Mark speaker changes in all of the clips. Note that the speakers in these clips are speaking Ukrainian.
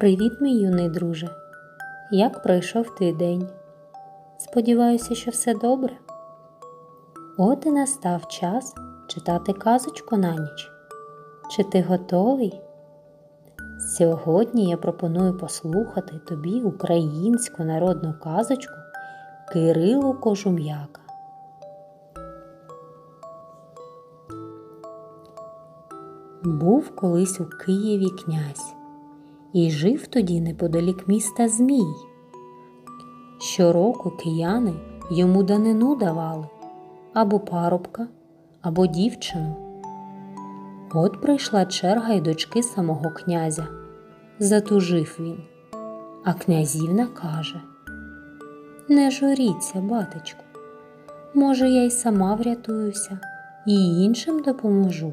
Speaker 1: Привіт, мій юний друже. Як пройшов твій день? Сподіваюся, що все добре. От і настав час читати казочку на ніч. Чи ти готовий? Сьогодні я пропоную послухати тобі українську народну казочку Кирило Кожум'яка. Був колись у Києві князь і жив тоді неподалік міста Змій. Щороку кияни йому данину давали або парубка, або дівчину. От прийшла черга й дочки самого князя. Затужив він, а князівна каже Не журіться, батечку, може, я й сама врятуюся і іншим допоможу.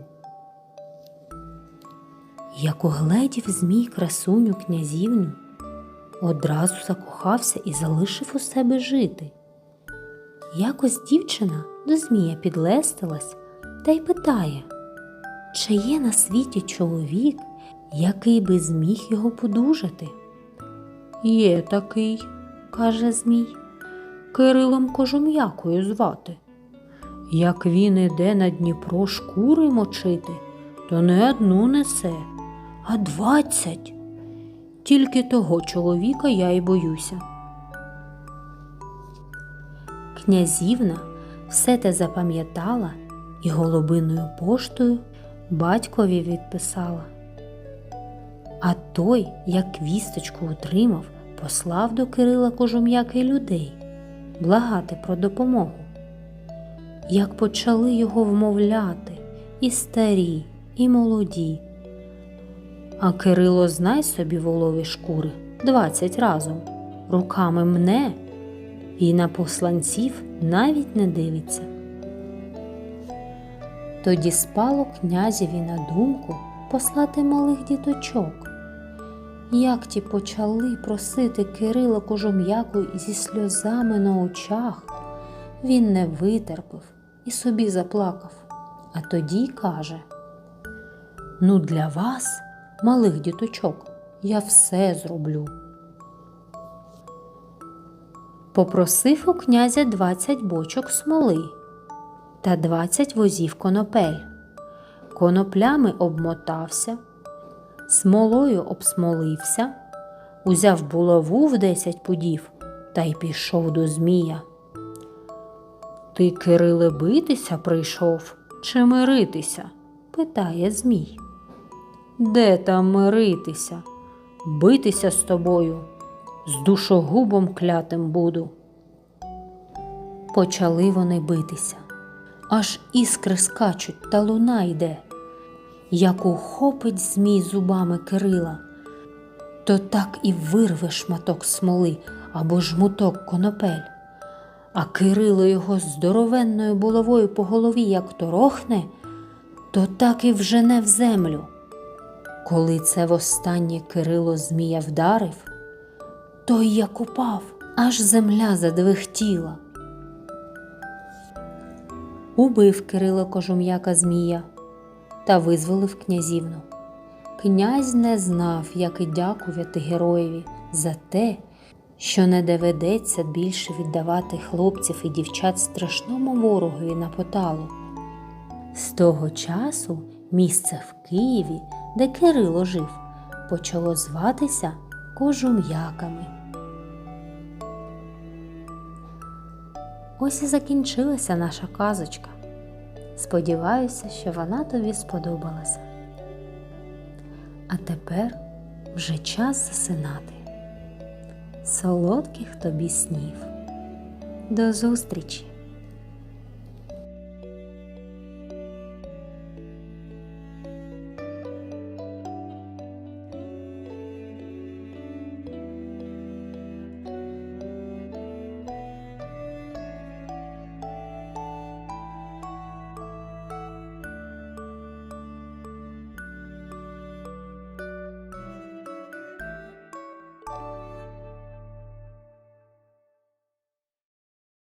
Speaker 1: Як угледів змій красуню князівню, одразу закохався і залишив у себе жити. Якось дівчина до Змія підлестилась та й питає, чи є на світі чоловік, який би зміг його подужати? Є такий, каже Змій, Кирилом Кожум'якою звати. Як він іде на Дніпро шкури мочити, то не одну несе, а двадцять. Тільки того чоловіка я й боюся. Князівна все те запам'ятала і голубиною поштою батькові відписала. А той, як вісточку отримав, послав до Кирила Кожум'яки людей благати про допомогу. Як почали його вмовляти і старі, і молоді. А Кирило, знай собі волові шкури двадцять разом, руками мне і на посланців навіть не дивиться. Тоді спало князеві на думку послати малих діточок. Як ті почали просити Кирила кожум'яку зі сльозами на очах, він не витерпів і собі заплакав, а тоді каже: Ну, для вас, малих діточок, я все зроблю. Попросив у князя двадцять бочок смоли та двадцять возів конопель. Коноплями обмотався, смолою обсмолився, узяв булаву в десять пудів та й пішов до Змія. Ти, Кириле, битися прийшов чи миритися? питає Змій. Де там миритися? Битися з тобою, з душогубом клятим буду. Почали вони битися, аж іскри скачуть та луна йде. Як ухопить Змій зубами Кирила, то так і вирве шматок смоли або жмуток конопель. А Кирило його здоровенною булавою по голові як торохне, то так і вжене в землю. Коли це востаннє Кирило Змія вдарив, той як упав, аж земля задвихтіла. Убив Кирило кожум'яка Змія та визволив князівну. Князь не знав, як і дякувати героєві за те, що не доведеться більше віддавати хлопців і дівчат страшному ворогові на поталу. З того часу місце в Києві, де Кирило жив, почало зватися Кожум'яками. Ось і закінчилася наша казочка. Сподіваюся, що вона тобі сподобалася. А тепер вже час засинати. Солодких тобі снів. До зустрічі!